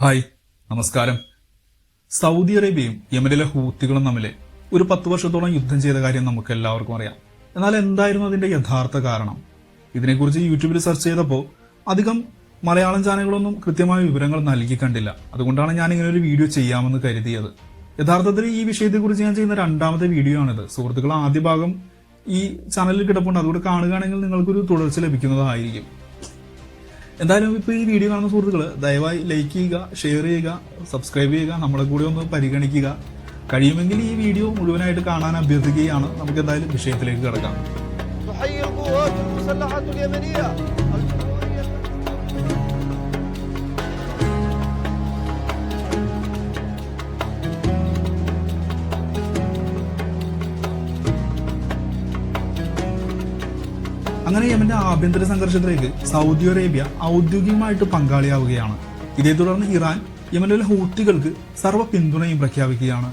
Hi നമസ്കാരം. Saudi അറേബ്യയും യമനിലെ ഹൂത്തികളും തമ്മിൽ ഒരു പത്ത് വർഷത്തോളം യുദ്ധം ചെയ്ത കാര്യം നമുക്ക് എല്ലാവർക്കും അറിയാം. എന്നാൽ എന്തായിരുന്നു അതിന്റെ യഥാർത്ഥ കാരണം? ഇതിനെക്കുറിച്ച് യൂട്യൂബിൽ സെർച്ച് ചെയ്തപ്പോൾ അധികം മലയാളം ചാനലുകളൊന്നും കൃത്യമായ വിവരങ്ങൾ നൽകി കണ്ടില്ല. അതുകൊണ്ടാണ് ഞാൻ ഇങ്ങനെ ഒരു വീഡിയോ ചെയ്യാമെന്ന് കരുതിയത്. യഥാർത്ഥത്തിൽ ഈ വിഷയത്തെക്കുറിച്ച് ഞാൻ ചെയ്യുന്ന രണ്ടാമത്തെ വീഡിയോ ആണിത്. സുഹൃത്തുക്കൾ ആദ്യ ഭാഗം ഈ ചാനലിൽ കിടപ്പുണ്ട്. അതുകൂടെ കാണുകയാണെങ്കിൽ നിങ്ങൾക്കൊരു തുടർച്ച ലഭിക്കുന്നതായിരിക്കും. എന്തായാലും ഇപ്പോൾ ഈ വീഡിയോ കാണുന്ന സുഹൃത്തുക്കൾ ദയവായി ലൈക്ക് ചെയ്യുക ഷെയർ ചെയ്യുക സബ്സ്ക്രൈബ് ചെയ്യുക നമ്മളെ കൂടി ഒന്ന് പരിഗണിക്കുക. കഴിയുമെങ്കിൽ ഈ വീഡിയോ മുഴുവനായിട്ട് കാണാൻ അഭ്യർത്ഥിക്കുകയാണ്. നമുക്ക് എന്തായാലും വിഷയത്തിലേക്ക് കിടക്കാം. അങ്ങനെ യമന്റെ ആഭ്യന്തര സംഘർഷത്തിലേക്ക് സൗദി അറേബ്യ ഔദ്യോഗികമായിട്ട് പങ്കാളിയാവുകയാണ്. ഇതേ തുടർന്ന് ഇറാൻ യമനിലെ ഹൂത്തികൾക്ക് സർവ പിന്തുണയും പ്രഖ്യാപിക്കുകയാണ്.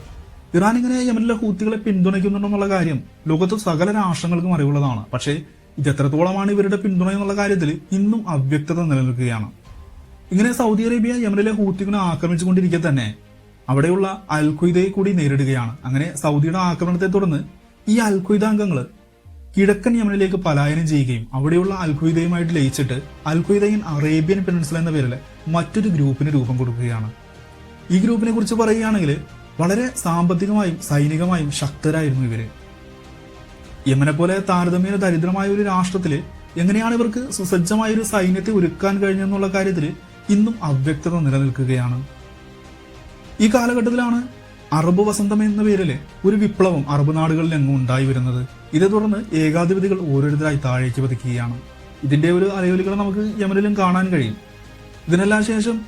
ഇറാൻ ഇങ്ങനെ യമനിലെ ഹൂത്തികളെ പിന്തുണയ്ക്കുന്നുണ്ടെന്നുള്ള കാര്യം ലോകത്ത് സകല രാഷ്ട്രങ്ങൾക്കും അറിവുള്ളതാണ്. പക്ഷേ ഇത് എത്രത്തോളമാണ് ഇവരുടെ പിന്തുണ എന്നുള്ള കാര്യത്തിൽ ഇന്നും അവ്യക്തത നിലനിൽക്കുകയാണ്. ഇങ്ങനെ സൗദി അറേബ്യ യമനിലെ ഹൂത്തികളെ ആക്രമിച്ചുകൊണ്ടിരിക്കെ തന്നെ അവിടെയുള്ള അൽഖ്വയ്ദയെ കൂടി നേരിടുകയാണ്. അങ്ങനെ സൗദിയുടെ ആക്രമണത്തെ തുടർന്ന് ഈ അൽ ഖ്വയ്ദ അംഗങ്ങൾ കിഴക്കൻ യമനിലേക്ക് പലായനം ചെയ്യുകയും അവിടെയുള്ള അൽഖുദയുമായിട്ട് ലയിച്ചിട്ട് അൽ അറേബ്യൻ പെനിൻസുല എന്ന പേരിൽ മറ്റൊരു ഗ്രൂപ്പിന് രൂപം കൊടുക്കുകയാണ്. ഈ ഗ്രൂപ്പിനെ കുറിച്ച് പറയുകയാണെങ്കിൽ വളരെ സാമ്പത്തികമായും സൈനികമായും ശക്തരായിരുന്നു ഇവർ. യമനെ പോലെ താരതമ്യേന ദരിദ്രമായ ഒരു രാഷ്ട്രത്തിൽ എങ്ങനെയാണ് ഇവർക്ക് സുസജ്ജമായ ഒരു സൈന്യത്തെ ഒരുക്കാൻ കഴിഞ്ഞെന്നുള്ള കാര്യത്തിൽ ഇന്നും അവ്യക്തത നിലനിൽക്കുകയാണ്. ഈ കാലഘട്ടത്തിലാണ് അറബ് വസന്തം എന്ന പേരിൽ ഒരു വിപ്ലവം അറബ് നാടുകളിൽ എങ്ങും ഉണ്ടായി വരുന്നത്. ഇതേ തുടർന്ന് ഏകാധിപതികൾ ഓരോരുത്തരായി താഴേക്ക് പതിക്കുകയാണ്. ഇതിന്റെ ഒരു അലയൊലികൾ നമുക്ക് യമനിലും കാണാൻ കഴിയും. ഇതിനെല്ലാം ശേഷം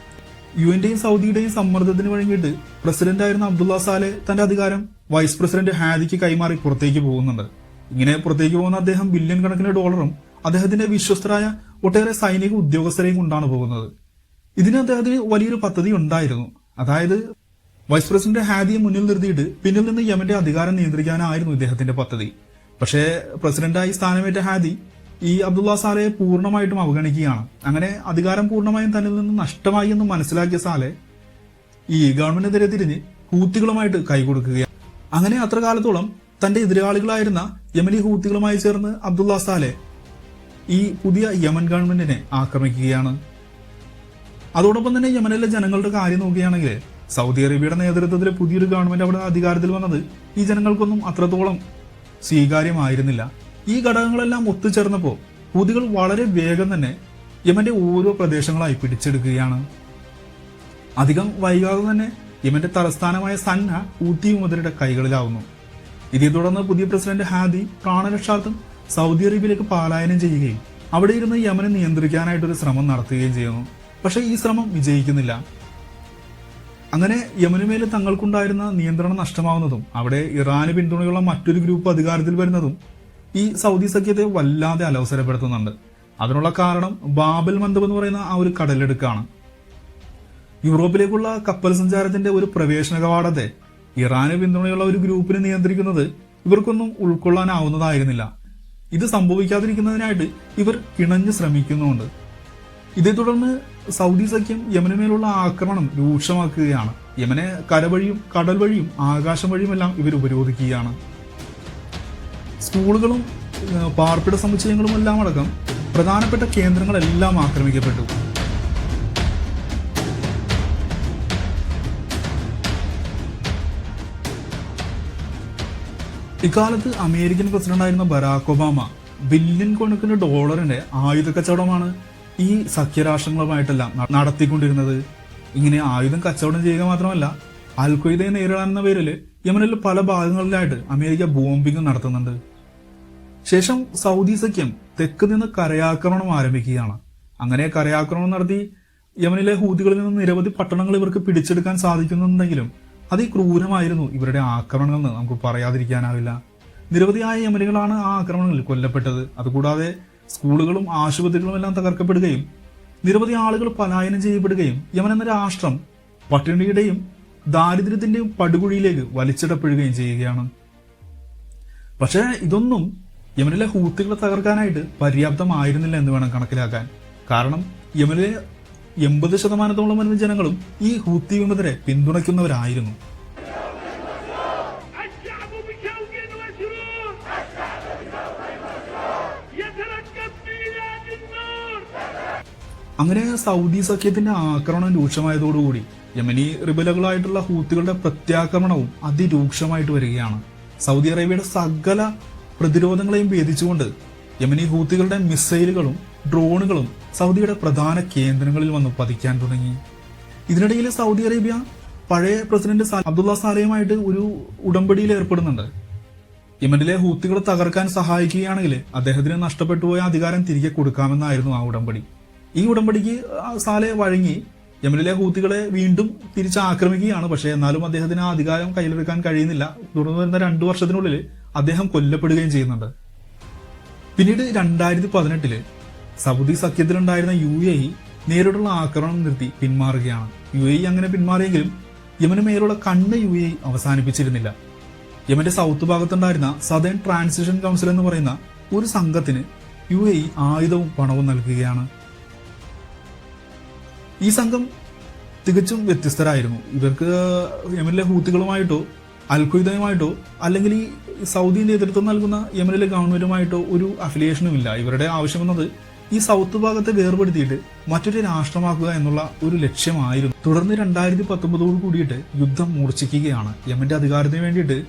യു എന്റെയും സൗദിയുടെയും സമ്മർദ്ദത്തിന് വഴങ്ങിയിട്ട് പ്രസിഡന്റ് ആയിരുന്ന അബ്ദുള്ള സാലെ തന്റെ അധികാരം വൈസ് പ്രസിഡന്റ് ഹാദിക്ക് കൈമാറി പുറത്തേക്ക് പോകുന്നുണ്ട്. ഇങ്ങനെ പുറത്തേക്ക് പോകുന്ന അദ്ദേഹം ബില്യൺ കണക്കിന് ഡോളറും അദ്ദേഹത്തിന്റെ വിശ്വസ്തരായ ഒട്ടേറെ സൈനിക ഉദ്യോഗസ്ഥരെയും കൊണ്ടാണ് പോകുന്നത്. ഇതിന് അദ്ദേഹത്തിന് വലിയൊരു പദ്ധതി ഉണ്ടായിരുന്നു. അതായത് വൈസ് പ്രസിഡന്റ് ഹാദിയെ മുന്നിൽ നിർത്തിയിട്ട് പിന്നിൽ നിന്ന് യമന്റെ അധികാരം നിയന്ത്രിക്കാനായിരുന്നു ഇദ്ദേഹത്തിന്റെ പദ്ധതി. പക്ഷേ പ്രസിഡന്റായി സ്ഥാനമേറ്റ ഹാദി ഈ അബ്ദുള്ള സാലയെ പൂർണമായിട്ടും അവഗണിക്കുകയാണ്. അങ്ങനെ അധികാരം പൂർണമായും തന്നിൽ നിന്ന് നഷ്ടമായി എന്ന് മനസ്സിലാക്കിയ സാലെ ഈ ഗവൺമെന്റിനെതിരെ തിരിഞ്ഞ് ഹൂത്തികളുമായിട്ട് കൈകൊടുക്കുകയാണ്. അങ്ങനെ അത്ര കാലത്തോളം തന്റെ എതിരാളികളായിരുന്ന യമനി ഹൂത്തികളുമായി ചേർന്ന് അബ്ദുള്ള സാലെ ഈ പുതിയ യമൻ ഗവൺമെന്റിനെ ആക്രമിക്കുകയാണ്. അതോടൊപ്പം തന്നെ യമനിലെ ജനങ്ങളുടെ കാര്യം നോക്കുകയാണെങ്കിൽ സൗദി അറേബ്യയുടെ നേതൃത്വത്തിൽ പുതിയൊരു ഗവൺമെന്റ് അവിടെ അധികാരത്തിൽ വന്നത് ഈ ജനങ്ങൾക്കൊന്നും അത്രത്തോളം സ്വീകാര്യമായിരുന്നില്ല. ഈ ഘടകങ്ങളെല്ലാം ഒത്തുചേർന്നപ്പോൾ ഹൂതികൾ വളരെ വേഗം തന്നെ യമന്റെ ഓരോ പ്രദേശങ്ങളായി പിടിച്ചെടുക്കുകയാണ്. അധികം വൈകാതെ തന്നെ യമന്റെ തലസ്ഥാനമായ സന്ന ഊത്തി മുതലയുടെ കൈകളിലാവുന്നു. ഇതേ തുടർന്ന് പുതിയ പ്രസിഡന്റ് ഹാദി പ്രാണരക്ഷാർത്ഥം സൗദി അറേബ്യയിലേക്ക് പലായനം ചെയ്യുകയും അവിടെ ഇരുന്ന് യമനെ നിയന്ത്രിക്കാനായിട്ടൊരു ശ്രമം നടത്തുകയും ചെയ്യുന്നു. പക്ഷേ ഈ ശ്രമം വിജയിക്കുന്നില്ല. അങ്ങനെ യമനുമേൽ തങ്ങൾക്കുണ്ടായിരുന്ന നിയന്ത്രണം നഷ്ടമാവുന്നതും അവിടെ ഇറാന് പിന്തുണയുള്ള മറ്റൊരു ഗ്രൂപ്പ് അധികാരത്തിൽ വരുന്നതും ഈ സൗദി സഖ്യത്തെ വല്ലാതെ അലവസരപ്പെടുത്തുന്നുണ്ട്. അതിനുള്ള കാരണം ബാബൽ മന്ദബ് എന്ന് പറയുന്ന ആ ഒരു കടലെടുക്കാണ്. യൂറോപ്പിലേക്കുള്ള കപ്പൽ സഞ്ചാരത്തിന്റെ ഒരു പ്രവേശന കവാടത്തെ ഇറാന് പിന്തുണയുള്ള ഒരു ഗ്രൂപ്പിനെ നിയന്ത്രിക്കുന്നത് ഇവർക്കൊന്നും ഉൾക്കൊള്ളാനാവുന്നതായിരുന്നില്ല. ഇത് സംഭവിക്കാതിരിക്കുന്നതിനായിട്ട് ഇവർ കിണഞ്ഞ് ശ്രമിക്കുന്നുണ്ട്. ഇതേ തുടർന്ന് സൗദി സഖ്യം യമനുമേലുള്ള ആക്രമണം രൂക്ഷമാക്കുകയാണ്. യമനെ കരവഴിയും കടൽ വഴിയും ആകാശം വഴിയുമെല്ലാം ഇവർ ഉപരോധിക്കുകയാണ്. സ്കൂളുകളും പാർപ്പിട സമുച്ചയങ്ങളും എല്ലാം അടക്കം പ്രധാനപ്പെട്ട കേന്ദ്രങ്ങളെല്ലാം ആക്രമിക്കപ്പെട്ടു. ഇക്കാലത്ത് അമേരിക്കൻ പ്രസിഡന്റായിരുന്ന ബരാക് ഒബാമ ബില്യൺ കണക്കിന് ഡോളറിന്റെ ആയുധ കച്ചവടമാണ് ഈ സഖ്യരാഷ്ട്രങ്ങളുമായിട്ടെല്ലാം നടത്തിക്കൊണ്ടിരുന്നത് ഇങ്ങനെ ആയുധം കച്ചവടം ചെയ്യുക മാത്രമല്ല അൽഖ്വയ്ദയെ നേരിടാനെന്ന പേരിൽ യമനിൽ പല ഭാഗങ്ങളിലായിട്ട് അമേരിക്ക ബോംബിംഗ് നടത്തുന്നുണ്ട്. ശേഷം സൗദി സഖ്യം തെക്ക് നിന്ന് കരയാക്രമണം ആരംഭിക്കുകയാണ്. അങ്ങനെ കരയാക്രമണം നടത്തി യമനിലെ ഹൂതികളിൽ നിന്ന് നിരവധി പട്ടണങ്ങൾ ഇവർക്ക് പിടിച്ചെടുക്കാൻ സാധിക്കുന്നുണ്ടെങ്കിലും അതിക്രൂരമായിരുന്നു ഇവരുടെ ആക്രമണങ്ങൾ എന്ന് നമുക്ക് പറയാതിരിക്കാനാവില്ല. നിരവധിയായ യമനികളാണ് ആ ആക്രമണങ്ങളിൽ കൊല്ലപ്പെട്ടത്. അതുകൂടാതെ സ്കൂളുകളും ആശുപത്രികളും എല്ലാം തകർക്കപ്പെടുകയും നിരവധി ആളുകൾ പലായനം ചെയ്യപ്പെടുകയും യമൻ എന്ന രാഷ്ട്രം പട്ടിണിയുടെയും ദാരിദ്ര്യത്തിന്റെയും പടുകുഴിയിലേക്ക് വലിച്ചിടപ്പെടുകയും ചെയ്യുകയാണ്. പക്ഷേ ഇതൊന്നും യമനിലെ ഹൂത്തികളെ തകർക്കാനായിട്ട് പര്യാപ്തമായിരുന്നില്ല എന്ന് വേണം കണക്കിലാക്കാൻ. കാരണം യമനിലെ എൺപത് ശതമാനത്തോളം വരുന്ന ജനങ്ങളും ഈ ഹൂത്തി വിമതരെ പിന്തുണയ്ക്കുന്നവരായിരുന്നു. അങ്ങനെ സൗദി സഖ്യത്തിന്റെ ആക്രമണം രൂക്ഷമായതോടുകൂടി യമനി റിബലുകളായിട്ടുള്ള ഹൂത്തുകളുടെ പ്രത്യാക്രമണവും അതിരൂക്ഷമായിട്ട് വരികയാണ്. സൗദി അറേബ്യയുടെ സകല പ്രതിരോധങ്ങളെയും ഭേദിച്ചുകൊണ്ട് യമനി ഹൂത്തുകളുടെ മിസൈലുകളും ഡ്രോണുകളും സൗദിയുടെ പ്രധാന കേന്ദ്രങ്ങളിൽ വന്ന് പതിക്കാൻ തുടങ്ങി. ഇതിനിടയിൽ സൗദി അറേബ്യ പഴയ പ്രസിഡന്റ് അബ്ദുള്ള സാലയുമായിട്ട് ഒരു ഉടമ്പടിയിൽ ഏർപ്പെടുന്നുണ്ട്. യമനിലെ ഹൂത്തുകളെ തകർക്കാൻ സഹായിക്കുകയാണെങ്കിൽ അദ്ദേഹത്തിന് നഷ്ടപ്പെട്ടു പോയ അധികാരം തിരികെ കൊടുക്കാമെന്നായിരുന്നു ആ ഉടമ്പടി. ഈ ഉടമ്പടിക്ക് സാലെ വഴങ്ങി യമനിലെ ഹൂത്തികളെ വീണ്ടും തിരിച്ചാക്രമിക്കുകയാണ്. പക്ഷേ എന്നാലും അദ്ദേഹത്തിന് ആ അധികാരം കയ്യിലെടുക്കാൻ കഴിയുന്നില്ല. തുടർന്ന് വരുന്ന രണ്ടു വർഷത്തിനുള്ളിൽ അദ്ദേഹം കൊല്ലപ്പെടുകയും ചെയ്യുന്നുണ്ട്. പിന്നീട് രണ്ടായിരത്തി പതിനെട്ടിൽ സൗദി സഖ്യത്തിലുണ്ടായിരുന്ന യു എ ഇ നേരിട്ടുള്ള ആക്രമണം നിർത്തി പിന്മാറുകയാണ്. യു എ ഇ അങ്ങനെ പിന്മാറിയെങ്കിലും യമന് മേലുള്ള കണ്ണ് യു എ ഇ അവസാനിപ്പിച്ചിരുന്നില്ല. യമന്റെ സൗത്ത് ഭാഗത്തുണ്ടായിരുന്ന സദേൺ ട്രാൻസിഷൻ കൗൺസിൽ എന്ന് പറയുന്ന ഒരു സംഘത്തിന് യു എ ഇ ആയുധവും പണവും നൽകുകയാണ്. ഈ സംഘം തികച്ചും വ്യത്യസ്തരായിരുന്നു. ഇവർക്ക് യമനിലെ ഹൂത്തികളുമായിട്ടോ അൽഖുദയുമായിട്ടോ അല്ലെങ്കിൽ ഈ സൗദി നേതൃത്വം നൽകുന്ന യമനിലെ ഗവൺമെന്റുമായിട്ടോ ഒരു അഫിലിയേഷനും ഇല്ല ഇവരുടെ ആവശ്യമെന്നത് ഈ സൗത്ത് ഭാഗത്തെ വേർപെടുത്തിയിട്ട് മറ്റൊരു രാഷ്ട്രമാക്കുക എന്നുള്ള ഒരു ലക്ഷ്യമായിരുന്നു. തുടർന്ന് രണ്ടായിരത്തി പത്തൊമ്പതോട് കൂടിയിട്ട് യുദ്ധം മൂർച്ഛിക്കുകയാണ്. യമന്റെ അധികാരത്തിന് വേണ്ടിയിട്ട്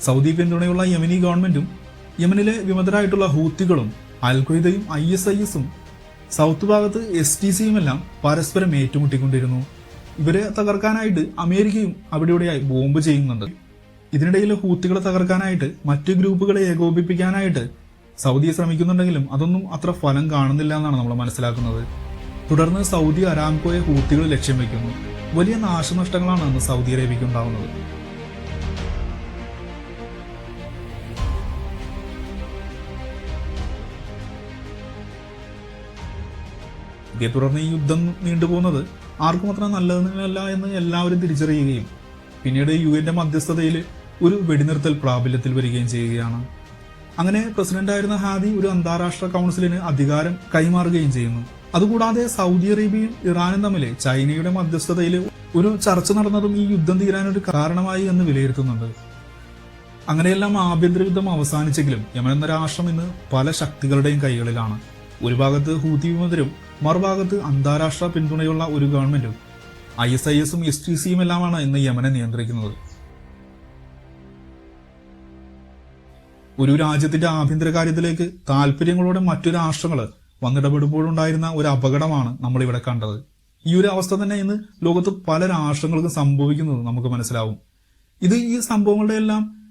സൗദി പിന്തുണയുള്ള യമനി ഗവൺമെന്റും യമനിലെ വിമതരായിട്ടുള്ള ഹൂത്തികളും അൽഖ്വയ്ദയും ഐ എസ് ഐ എസും സൗത്ത് ഭാഗത്ത് എസ് ടി സിയും എല്ലാം പരസ്പരം ഏറ്റുമുട്ടിക്കൊണ്ടിരുന്നു. ഇവരെ തകർക്കാനായിട്ട് അമേരിക്കയും അവിടെ ഇവിടെയായി ബോംബ് ചെയ്യുന്നുണ്ട്. ഇതിനിടയിൽ ഹൂത്തികളെ തകർക്കാനായിട്ട് മറ്റു ഗ്രൂപ്പുകളെ ഏകോപിപ്പിക്കാനായിട്ട് സൗദി ശ്രമിക്കുന്നുണ്ടെങ്കിലും അതൊന്നും അത്ര ഫലം കാണുന്നില്ല എന്നാണ് നമ്മൾ മനസ്സിലാക്കുന്നത്. തുടർന്ന് സൗദി അരാംകോയെ ഹൂത്തികൾ ലക്ഷ്യം വയ്ക്കുന്നു വലിയ നാശനഷ്ടങ്ങളാണ് അന്ന് സൗദി അറേബ്യയ്ക്ക് ഉണ്ടാവുന്നത് ഇതേ തുടർന്ന് ഈ യുദ്ധം നീണ്ടുപോകുന്നത് ആർക്കും അത്ര നല്ലതല്ല എന്ന് എല്ലാവരും തിരിച്ചറിയുകയും പിന്നീട് യു എന്റെ മധ്യസ്ഥതയിൽ ഒരു വെടിനിർത്തൽ പ്രാബല്യത്തിൽ വരികയും ചെയ്യുകയാണ്. അങ്ങനെ പ്രസിഡന്റായിരുന്ന ഹാദി ഒരു അന്താരാഷ്ട്ര കൗൺസിലിന് അധികാരം കൈമാറുകയും ചെയ്യുന്നു. അതുകൂടാതെ സൗദി അറേബ്യയും ഇറാനും തമ്മിൽ ചൈനയുടെ മധ്യസ്ഥതയിൽ ഒരു ചർച്ച നടന്നതും ഈ യുദ്ധം തീരാനൊരു കാരണമായി എന്ന് വിലയിരുത്തുന്നുണ്ട്. അങ്ങനെയെല്ലാം ആഭ്യന്തര യുദ്ധം അവസാനിച്ചെങ്കിലും യമൻ എന്ന രാഷ്ട്രം ഇന്ന് പല ശക്തികളുടെയും കൈകളിലാണ്. ഒരു ഭാഗത്ത് ഹൂതി വിമതരും മറുഭാഗത്ത് അന്താരാഷ്ട്ര പിന്തുണയുള്ള ഒരു ഗവൺമെന്റും. ഐ എസ് ഐ എസും എസ് ടി സിയും എല്ലാമാണ് ഇന്ന് യമനെ നിയന്ത്രിക്കുന്നത്. ഒരു രാജ്യത്തിന്റെ ആഭ്യന്തര കാര്യത്തിലേക്ക് താല്പര്യങ്ങളോടെ മറ്റു രാഷ്ട്രങ്ങൾ വന്നിടപെടുമ്പോഴുണ്ടായിരുന്ന ഒരു അപകടമാണ് നമ്മൾ ഇവിടെ കണ്ടത്. ഈ ഒരു അവസ്ഥ തന്നെ ഇന്ന് ലോകത്ത് പല രാഷ്ട്രങ്ങൾക്കും സംഭവിക്കുന്നത് നമുക്ക് മനസ്സിലാവും. ഇത് ഈ സംഭവങ്ങളുടെ എല്ലാം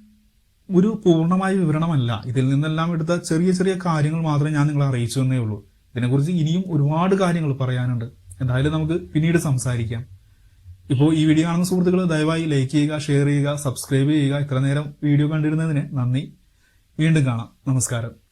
ഒരു പൂർണമായ വിവരണമല്ല. ഇതിൽ നിന്നെല്ലാം എടുത്ത ചെറിയ ചെറിയ കാര്യങ്ങൾ മാത്രമേ ഞാൻ നിങ്ങളെ അറിയിച്ചു എന്നേ ഉള്ളൂ. ഇതിനെക്കുറിച്ച് ഇനിയും ഒരുപാട് കാര്യങ്ങൾ പറയാനുണ്ട്. എന്തായാലും നമുക്ക് പിന്നീട് സംസാരിക്കാം. ഇപ്പോൾ ഈ വീഡിയോ കാണുന്ന സുഹൃത്തുക്കൾ ദയവായി ലൈക്ക് ചെയ്യുക ഷെയർ ചെയ്യുക സബ്സ്ക്രൈബ് ചെയ്യുക. ഇത്ര നേരം വീഡിയോ കണ്ടിരുന്നതിന് നന്ദി. വീണ്ടും കാണാം. നമസ്കാരം.